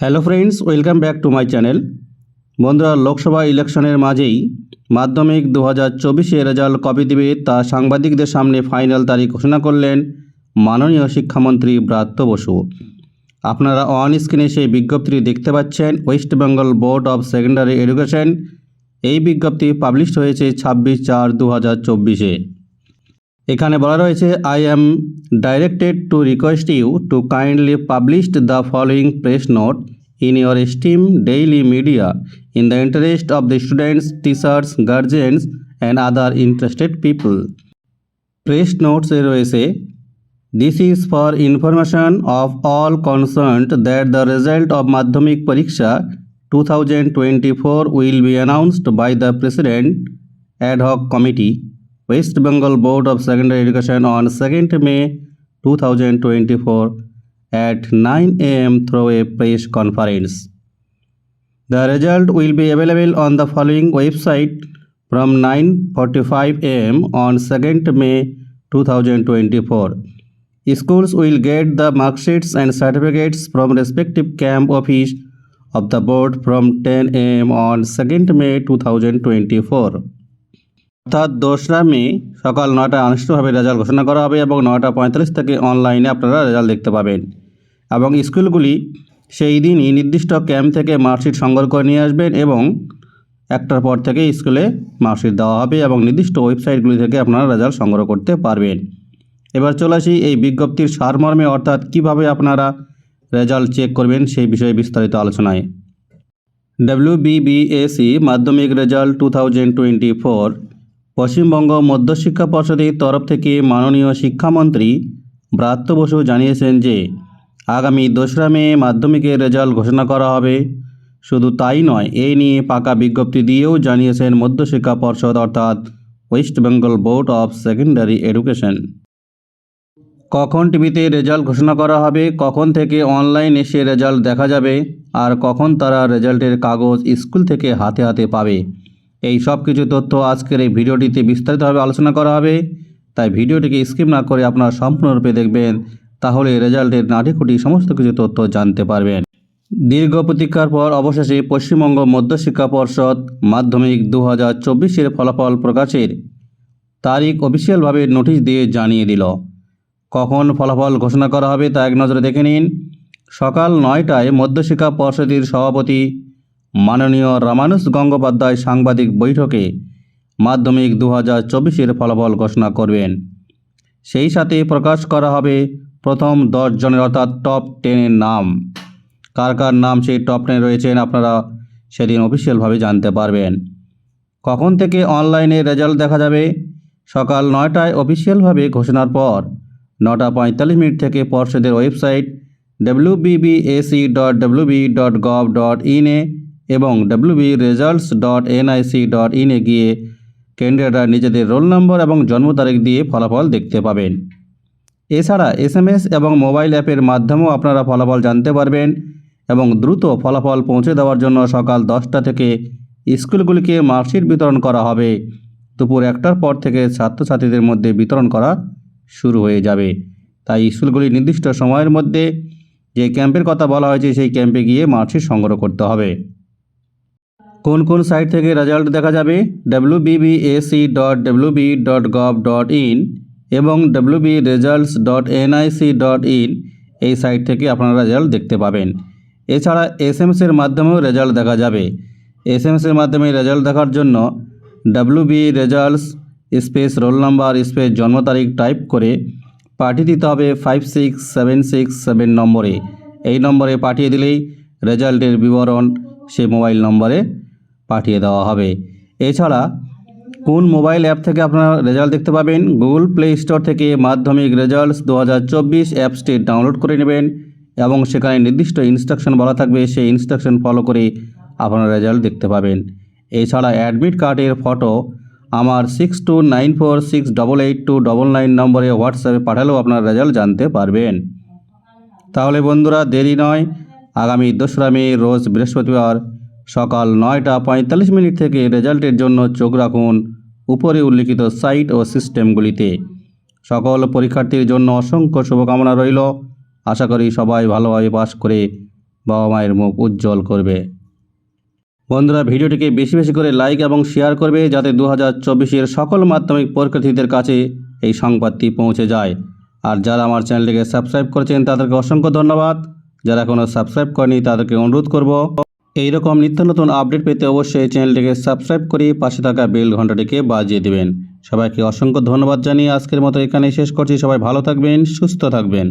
Hello friends welcome back to my channel বন্ধুরা, লোকসভা ইলেকশনের মাঝেই মাধ্যমিক দু হাজার চব্বিশে রেজাল্ট কবে দেবে তা সাংবাদিকদের সামনে ফাইনাল তারিখ ঘোষণা করলেন মাননীয় শিক্ষামন্ত্রী ব্রাত্য বসু। আপনারা অন স্ক্রিনে সেই বিজ্ঞপ্তিটি দেখতে পাচ্ছেন West Bengal board of secondary education এই বিজ্ঞপ্তি পাবলিশড হয়েছে ছাব্বিশ চার দু হাজার চব্বিশে। এখানে বলা রয়েছে I am directed to request you to kindly published the following press note in your esteemed daily media in the interest of the students teachers guardians and other interested people press নোটসে রয়েছে this is for information of all concerned that the result of Madhyamik পরীক্ষা two thousand twenty four will be announced by the president ad hoc committee West Bengal Board of Secondary Education on 2nd May 2024 at 9 am through a press conference. The result will be available on the following website from 9:45 am on 2nd May 2024. Schools will get the mark sheets and certificates from respective camp office of the board from 10 am on 2nd May 2024. অর্থাৎ দোসরা মে সকাল নয়টায় আনুষ্ঠানিকভাবে result ঘোষণা করা হবে এবং নয়টা পঁয়তাল্লিশ থেকে অনলাইনে আপনারা রেজাল্ট দেখতে পাবেন। এবং স্কুলগুলি সেই দিনই নির্দিষ্ট ক্যাম্প থেকে মার্কশিট সংগ্রহ করে নিয়ে আসবেন এবং একটার পর থেকে স্কুলে মার্কশিট দেওয়া হবে এবং নির্দিষ্ট ওয়েবসাইটগুলি থেকে আপনারা রেজাল্ট সংগ্রহ করতে পারবেন। এবার চলে আসি এই বিজ্ঞপ্তির সারমর্মে, অর্থাৎ কীভাবে আপনারা রেজাল্ট চেক করবেন সেই বিষয়ে বিস্তারিত আলোচনায়। WBBSE Madhyamik result two thousand twenty four Paschimbanga মধ্যশিক্ষা পর্ষদের তরফ থেকে মাননীয় শিক্ষামন্ত্রী ব্রাত্য বসু জানিয়েছেন যে, আগামী দোসরা মে মাধ্যমিকের রেজাল্ট ঘোষণা করা হবে। শুধু তাই নয় এই নিয়ে পাকা বিজ্ঞপ্তি দিয়েও জানিয়েছেন মধ্যশিক্ষা পর্ষদ, অর্থাৎ West Bengal board of secondary education. কখন টিভিতে রেজাল্ট ঘোষণা করা হবে, কখন থেকে অনলাইন এসে রেজাল্ট দেখা যাবে, আর কখন তারা রেজাল্টের কাগজ স্কুল থেকে হাতে হাতে পাবে? এই সব কিছু তথ্য আজকের এই ভিডিওটিতে বিস্তারিতভাবে আলোচনা করা হবে। তাই ভিডিওটিকে স্কিপ না করে আপনারা সম্পূর্ণরূপে দেখবেন, তাহলে রেজাল্টের নাটিকুটি সমস্ত কিছু তথ্য জানতে পারবেন। দীর্ঘ প্রতীক্ষার পর অবশেষে পশ্চিমবঙ্গ মধ্যশিক্ষা পর্ষদ মাধ্যমিক দু হাজার চব্বিশের ফলাফল প্রকাশের তারিখ অফিসিয়ালভাবে নোটিশ দিয়ে জানিয়ে দিল। কখন ফলাফল ঘোষণা করা হবে তা এক নজরে দেখে নিন। সকাল নয়টায় মধ্যশিক্ষা পর্ষদের সভাপতি মাননীয় রামানুজ গঙ্গোপাধ্যায় সাংবাদিক বৈঠকে মাধ্যমিক দু হাজার চব্বিশের ফলাফল ঘোষণা করবেন। সেই সাথে প্রকাশ করা হবে প্রথম দশ জনের অর্থাৎ টপ টেনের নাম। কার কার নাম সেই টপ টেনে রয়েছেন আপনারা সেদিন অফিসিয়ালভাবে জানতে পারবেন। কখন থেকে অনলাইনে রেজাল্ট দেখা যাবে? সকাল নয়টায় অফিসিয়ালভাবে ঘোষণার পর নটা পঁয়তাল্লিশ মিনিট থেকে পর্ষদের website WBBSE dot WB dot gov dot ইনে এবং WB results dot NIC dot ইনে গিয়ে ক্যান্ডিডেটরা নিজেদের রোল নম্বর এবং জন্ম তারিখ দিয়ে ফলাফল দেখতে পাবেন। এছাড়া এসএমএস এবং মোবাইল অ্যাপের মাধ্যমেও আপনারা ফলাফল জানতে পারবেন এবং দ্রুত ফলাফল পৌঁছে দেওয়ার জন্য সকাল দশটা থেকে স্কুলগুলিকে মার্কশিট বিতরণ করা হবে। দুপুর একটার পর থেকে ছাত্রছাত্রীদের মধ্যে বিতরণ করা শুরু হয়ে যাবে। তাই স্কুলগুলি নির্দিষ্ট সময়ের মধ্যে যে ক্যাম্পের কথা বলা হয়েছে সেই ক্যাম্পে গিয়ে মার্কশিট সংগ্রহ করতে হবে। কোন কোন সাইট থেকে রেজাল্ট দেখা যাবে? WBBSE dot W WB dot gov dot in এবং WB results dot NIC dot in এই সাইট থেকে আপনারা রেজাল্ট দেখতে পাবেন। এছাড়া এস এসএমএসের মাধ্যমেও রেজাল্ট দেখা যাবে। এস এসএমএসের মাধ্যমে রেজাল্ট দেখার জন্য WB results space roll number space জন্ম তারিখ টাইপ করে পাঠিয়ে দিতে হবে five six seven six seven নম্বরে। এই নম্বরে পাঠিয়ে দিলেই রেজাল্টের বিবরণ সেই মোবাইল নম্বরে পাঠিয়ে দেওয়া হবে। এছাড়া কোন মোবাইল অ্যাপ থেকে আপনারা রেজাল্ট দেখতে পাবেন? গুগল প্লে স্টোর থেকে মাধ্যমিক রেজাল্টস দু হাজার চব্বিশ অ্যাপসটি ডাউনলোড করে নেবেন এবং সেখানে নির্দিষ্ট ইনস্ট্রাকশন বলা থাকবে। সেই ইনস্ট্রাকশন ফলো করে আপনারা রেজাল্ট দেখতে পাবেন। এছাড়া অ্যাডমিট কার্ডের ফটো আমার six two nine four six double eight two double nine নম্বরে হোয়াটসঅ্যাপে পাঠালেও আপনারা রেজাল্ট জানতে পারবেন। তাহলে বন্ধুরা, দেরি নয়। আগামী দোসরা মে, রোজ বৃহস্পতিবার সকাল নয়টা পঁয়তাল্লিশ মিনিট থেকে রেজাল্টের জন্য চোখ রাখুন উপরে উল্লিখিত সাইট ও সিস্টেমগুলিতে। সকল পরীক্ষার্থীর জন্য অসংখ্য শুভকামনা রইল। আশা করি সবাই ভালোভাবে পাশ করে বাবা মায়ের মুখ উজ্জ্বল করবে। বন্ধুরা, ভিডিওটিকে বেশি বেশি করে লাইক এবং শেয়ার করবে যাতে দু হাজার চব্বিশের সকল মাধ্যমিক পরীক্ষার্থীদের কাছে এই সংবাদটি পৌঁছে যায়। আর যারা আমার চ্যানেলটিকে সাবস্ক্রাইব করেছেন, তাদেরকে অসংখ্য ধন্যবাদ। যারা এখনও সাবস্ক্রাইব করেনি তাদেরকে অনুরোধ করব এই রকম নিত্য নতুন আপডেট পেতে অবশ্যই চ্যানেলটিকে সাবস্ক্রাইব করে পাশে থাকা বেল ঘন্টাটিকে বাজিয়ে দেবেন। সবাইকে অসংখ্য ধন্যবাদ জানিয়ে আজকের মতো এখানেই শেষ করছি। সবাই ভালো থাকবেন, সুস্থ থাকবেন।